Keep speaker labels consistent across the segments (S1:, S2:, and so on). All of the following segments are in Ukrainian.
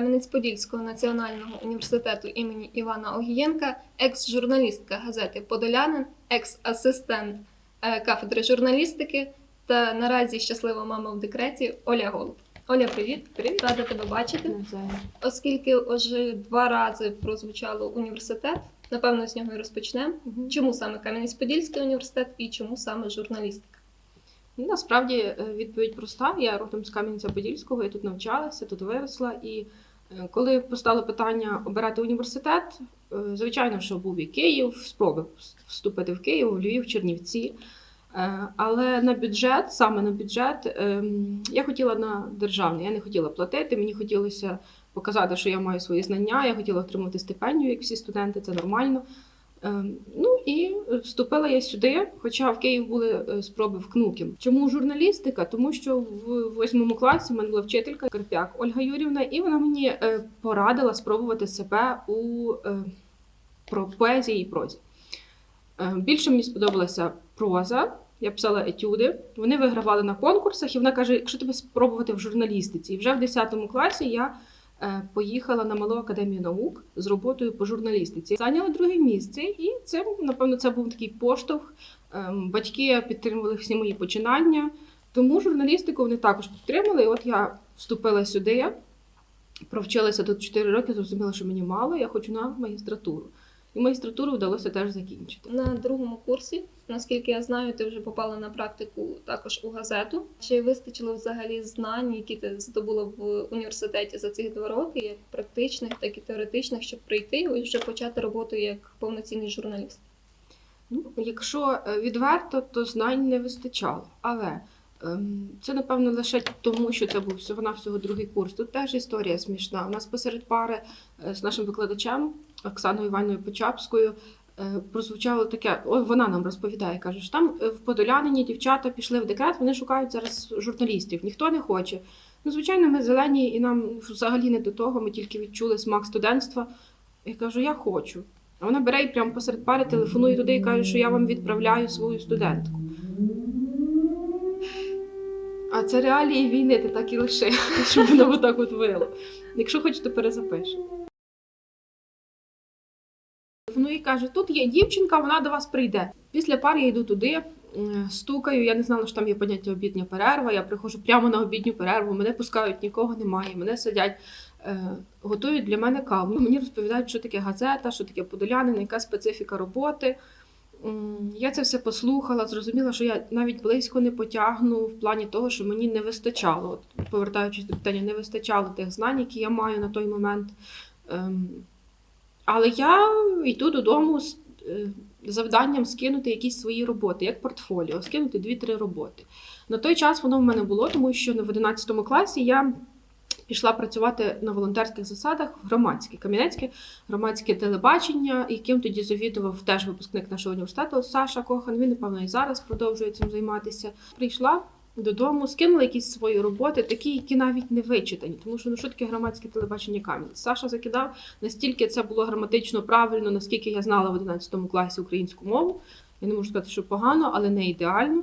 S1: Кам'янець-Подільського національного університету імені Івана Огієнка, екс-журналістка газети Подолянин, екс-асистент е, кафедри журналістики та наразі щаслива мама в декреті Оля Голуб. Оля, привіт! Привіт! Рада тебе бачити. Оскільки вже два рази прозвучало університет, напевно, з нього і розпочнемо. Чому саме Кам'янець-Подільський університет і чому саме журналістика?
S2: Ну, Насправді е, відповідь проста. Я родом з Кам'янця-Подільського, я тут навчалася, тут виросла. І коли постало питання обирати університет, е, звичайно, що був і Київ, спроби вступити в Київ, Львів, Чернівці. Е, Але на бюджет, саме на бюджет, ем, я хотіла на державний, я не хотіла платити, мені хотілося показати, що я маю свої знання, я хотіла отримати стипендію, як всі студенти, це нормально. Ем, Ну і вступила я сюди, хоча в Київ були е, спроби в КНУКі. Чому журналістика? Тому що в восьмому класі в мене була вчителька Карпяк Ольга Юрівна, і вона мені е, порадила спробувати себе у е, про поезії і прозі. Більше мені сподобалася проза. Я писала етюди, вони вигравали на конкурсах, і вона каже: якщо тебе спробувати в журналістиці, і вже в 10 класі я поїхала на Малу академію наук з роботою по журналістиці. Зайняла друге місце, і це, напевно, це був такий поштовх. Ем, Батьки підтримували всі мої починання, тому журналістику вони також підтримали. І от я вступила сюди, провчилася тут 4 роки, зрозуміла, що мені мало, я хочу на магістратуру. І магістратуру вдалося теж закінчити.
S1: На другому курсі, наскільки я знаю, ти вже попала на практику також у газету. Чи вистачило взагалі знань, які ти здобула в університеті за ці два роки, як практичних, так і теоретичних, щоб прийти і вже почати роботу як повноцінний журналіст?
S2: Ну, якщо е, відверто, то знань не вистачало. Але ем, це, напевно, лише тому, що це був всього-навсього другий курс. Тут теж історія смішна. У нас посеред пари е, з нашим викладачем Оксаною Іваною Почапською е, прозвучало таке: вона нам розповідає, каже, що там е, в Подолянині дівчата пішли в декрет, вони шукають зараз журналістів, ніхто не хоче. Ну, звичайно, ми зелені, і нам взагалі не до того, ми тільки відчули смак студентства. Я кажу, я хочу. А вона бере і прямо посеред пари телефонує туди і каже, що я вам відправляю свою студентку. А це реалії війни, ти так і лиши, щоб воно отак от вило. Якщо хочете, перезапишемо. Телефонує і каже: тут є дівчинка, вона до вас прийде. Після пари я йду туди, е, стукаю. Я не знала, що там є поняття обідня перерва. Я приходжу прямо на обідню перерву, мене пускають, нікого немає, мене сидять, е, готують для мене каву. Ну, Мені розповідають, що таке газета, що таке подолянин, яка специфіка роботи. Я це все послухала, зрозуміла, що я навіть близько не потягну в плані того, що мені не вистачало. Повертаючись до питання, не вистачало тих знань, які я маю на той момент. Але я йду додому з е, завданням скинути якісь свої роботи, як портфоліо, скинути 2-3 роботи. На той час воно в мене було, тому що в 11 класі я пішла працювати на волонтерських засадах в громадське Кам'янецьке громадське телебачення, яким тоді завідував теж випускник нашого університету Саша Кохан. Він, напевно, і зараз продовжує цим займатися. Прийшла додому, скинула якісь свої роботи, такі, які навіть не вичитані, тому що ну що таке громадське телебачення Кам'янець. Саша закидав настільки це було граматично правильно, наскільки я знала в 11 класі українську мову. Я не можу сказати, що погано, але не ідеально.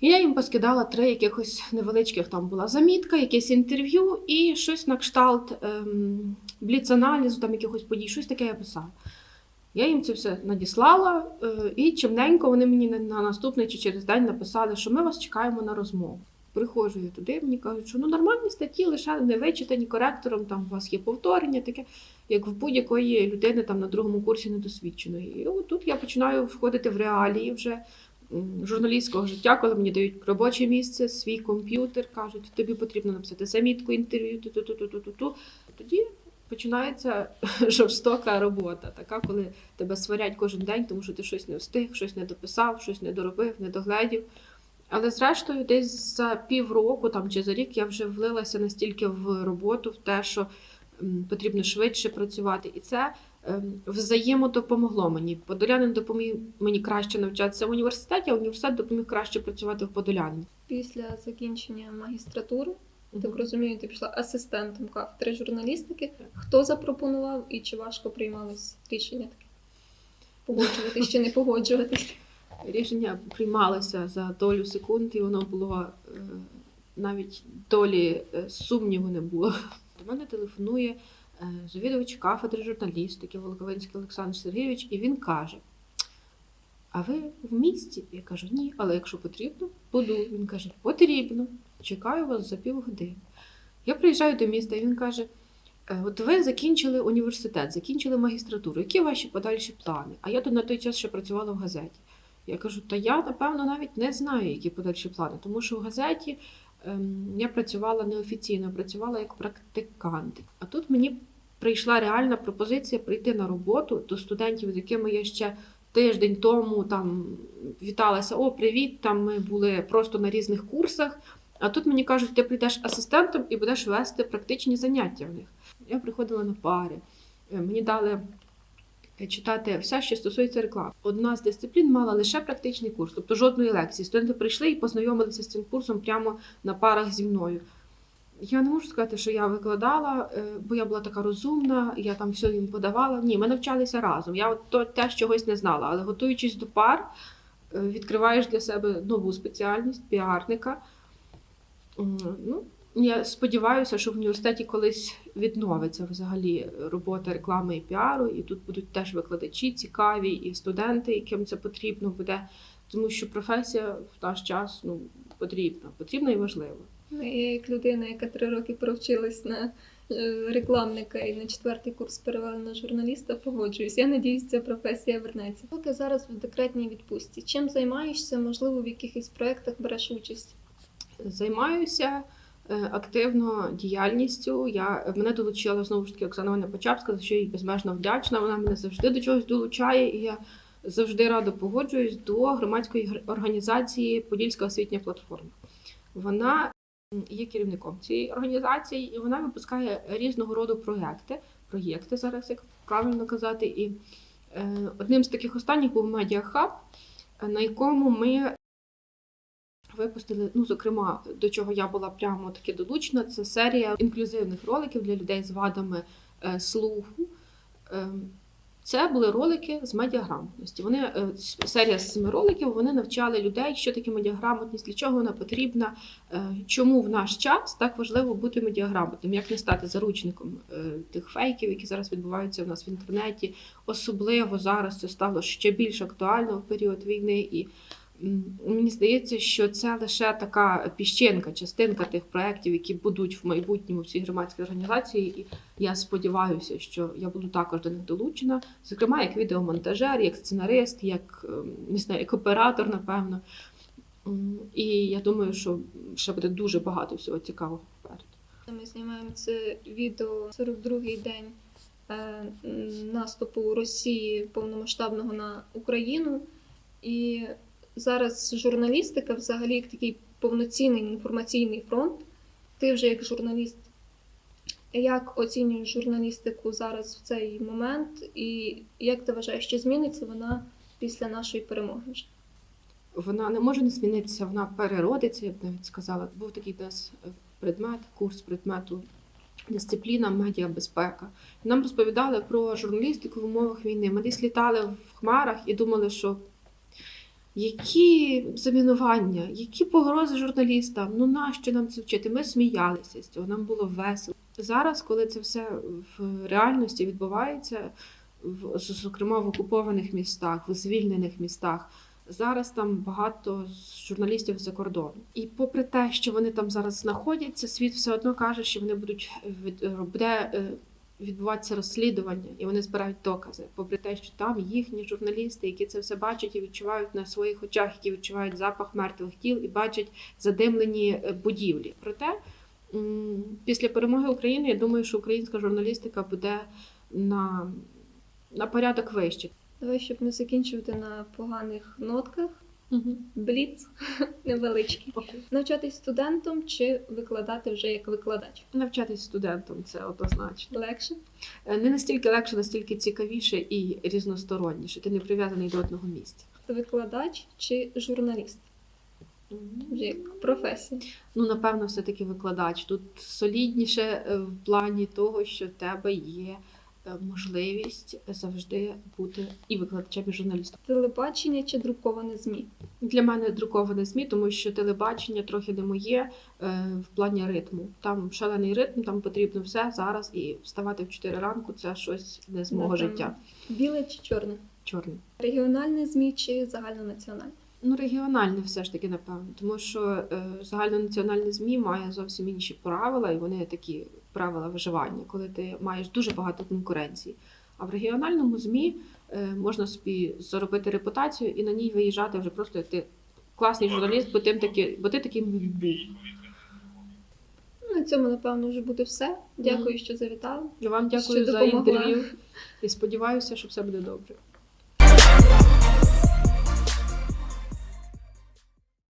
S2: І я їм поскидала три якихось невеличких, там була замітка, якесь інтерв'ю і щось на кшталт ем, бліц-аналізу, там якихось подій, щось таке я писала. Я їм це все надіслала, е, і чимненько вони мені на, на наступний чи через день написали, що ми вас чекаємо на розмову. Приходжу я туди, мені кажуть, що ну нормальні статті, лише не вичитані коректором, там у вас є повторення, таке, як в будь-якої людини там на другому курсі недосвідченої. І от тут я починаю входити в реалії вже журналістського життя, коли мені дають робоче місце, свій комп'ютер, кажуть, тобі потрібно написати замітку, інтерв'ю, ту-ту-ту-ту-ту-ту. Тоді починається жорстока робота, така, коли тебе сварять кожен день, тому що ти щось не встиг, щось не дописав, щось не доробив, не догледів. Але зрештою, десь за півроку там, чи за рік я вже влилася настільки в роботу, в те, що потрібно швидше працювати. І це ем, взаємодопомогло мені. Подолянин допоміг мені краще навчатися в університеті, а університет допоміг краще працювати в Подолянині.
S1: Після закінчення магістратури, так розумію, ти пішла асистентом кафедри журналістики. Хто запропонував і чи важко приймалось рішення таке? Погоджуватись чи не погоджуватись?
S2: Рішення приймалося за долю секунд, і воно було е, навіть долі е, сумніву не було. До мене телефонує е, завідувач кафедри журналістики Волковинський Олександр Сергійович, і він каже: А ви в місті? Я кажу, ні, але якщо потрібно, буду. Він каже, потрібно. Чекаю вас за півгодини. Я приїжджаю до міста, і він каже: «Е, От ви закінчили університет, закінчили магістратуру. Які ваші подальші плани? А я на той час ще працювала в газеті. Я кажу, та я напевно навіть не знаю, які подальші плани, тому що в газеті ем, я працювала неофіційно, працювала як практикант. А тут мені прийшла реальна пропозиція прийти на роботу до студентів, з якими я ще тиждень тому там віталася: О, привіт! Там ми були просто на різних курсах. А тут мені кажуть, ти прийдеш асистентом і будеш вести практичні заняття в них. Я приходила на пари. Е, Мені дали е, читати все, що стосується реклами. Одна з дисциплін мала лише практичний курс, тобто жодної лекції. Студенти прийшли і познайомилися з цим курсом прямо на парах зі мною. Я не можу сказати, що я викладала, е, бо я була така розумна, я там все їм подавала. Ні, ми навчалися разом. Я от то теж чогось не знала, але готуючись до пар, е, відкриваєш для себе нову спеціальність піарника. Ну, я сподіваюся, що в університеті колись відновиться взагалі робота реклами і піару, і тут будуть теж викладачі цікаві, і студенти, яким це потрібно буде. Тому що професія в наш час ну, потрібна, потрібна і важлива.
S1: Я як людина, яка три роки провчилась на е, рекламника і на четвертий курс перевела на журналіста, погоджуюсь. Я надіюсь, ця професія вернеться. Поки зараз в декретній відпустці. Чим займаєшся? Можливо, в якихось проєктах береш участь?
S2: Займаюся е, активно діяльністю. Я мене долучила знову ж таки Оксана Івановна Почапська, за що їй безмежно вдячна. Вона мене завжди до чогось долучає, і я завжди радо погоджуюсь до громадської організації Подільська освітня платформа. Вона є керівником цієї організації, і вона випускає різного роду проєкти. Проєкти зараз, як правильно казати. І е, одним з таких останніх був медіахаб, на якому ми випустили, ну, зокрема, до чого я була прямо таки долучена, це серія інклюзивних роликів для людей з вадами е, слуху. Це були ролики з медіаграмотності. Вони е, серія з семи роликів вони навчали людей, що таке медіаграмотність, для чого вона потрібна, е, чому в наш час так важливо бути медіаграмотним, як не стати заручником е, тих фейків, які зараз відбуваються в нас в інтернеті. Особливо зараз це стало ще більш актуально в період війни. І мені здається, що це лише така піщинка, частинка тих проєктів, які будуть в майбутньому в цій громадській організації. І я сподіваюся, що я буду також до них долучена, зокрема, як відеомонтажер, як сценарист, як ем, не знаю, як оператор, напевно. І я думаю, що ще буде дуже багато всього цікавого попереду.
S1: Ми знімаємо це відео 42-й день е, наступу Росії повномасштабного на Україну. І зараз журналістика взагалі як такий повноцінний інформаційний фронт. Ти вже як журналіст, як оцінюєш журналістику зараз в цей момент, і як ти вважаєш, чи зміниться вона після нашої перемоги? вже?
S2: Вона не може не змінитися, вона переродиться, я б навіть сказала. Був такий у нас е, предмет, курс предмету дисципліна медіабезпека. Нам розповідали про журналістику в умовах війни. Ми десь літали в хмарах і думали, що які замінування, які погрози журналістам, ну нащо нам це вчити? Ми сміялися з цього, нам було весело. Зараз, коли це все в реальності відбувається, в, зокрема в окупованих містах, в звільнених містах, Зараз там багато журналістів за кордону. І попри те, що вони там зараз знаходяться, світ все одно каже, що вони будуть від е, буде е, відбуватися розслідування, і вони збирають докази. Попри те, що там їхні журналісти, які це все бачать і відчувають на своїх очах, які відчувають запах мертвих тіл і бачать задимлені е, будівлі. Проте після перемоги України я думаю, що українська журналістика буде на, на порядок вище.
S1: Давай, щоб не закінчувати на поганих нотках. Бліц невеличкий.
S2: Окей.
S1: Навчатись студентом чи викладати вже як викладач?
S2: Навчатись студентом це однозначно.
S1: Легше?
S2: Е, Не настільки легше, настільки цікавіше і різносторонніше. Ти не прив'язаний до одного місця.
S1: Викладач чи журналіст? Вже як професія.
S2: Ну, напевно, все-таки викладач. Тут солідніше е, в плані того, що в тебе є можливість завжди бути і викладачем, і журналістом.
S1: Телебачення чи друковане ЗМІ?
S2: Для мене друковане ЗМІ, тому що телебачення трохи не моє е, в плані ритму. Там шалений ритм, там потрібно все зараз і вставати в 4 ранку це щось не з мого життя.
S1: Біле чи чорне?
S2: Чорний.
S1: Регіональне ЗМІ чи загальнонаціональне?
S2: Ну, регіональне все ж таки, напевно, тому що е, загальнонаціональне ЗМІ має зовсім інші правила, і вони такі правила виживання, коли ти маєш дуже багато конкуренції. А в регіональному ЗМІ е, можна собі заробити репутацію і на ній виїжджати вже просто як ти класний журналіст, бо ти, таки, бо ти таким був.
S1: На цьому, напевно, вже буде все. Дякую, що завітали.
S2: Я вам
S1: Що
S2: дякую за
S1: допомогла.
S2: інтерв'ю і сподіваюся, що все буде добре.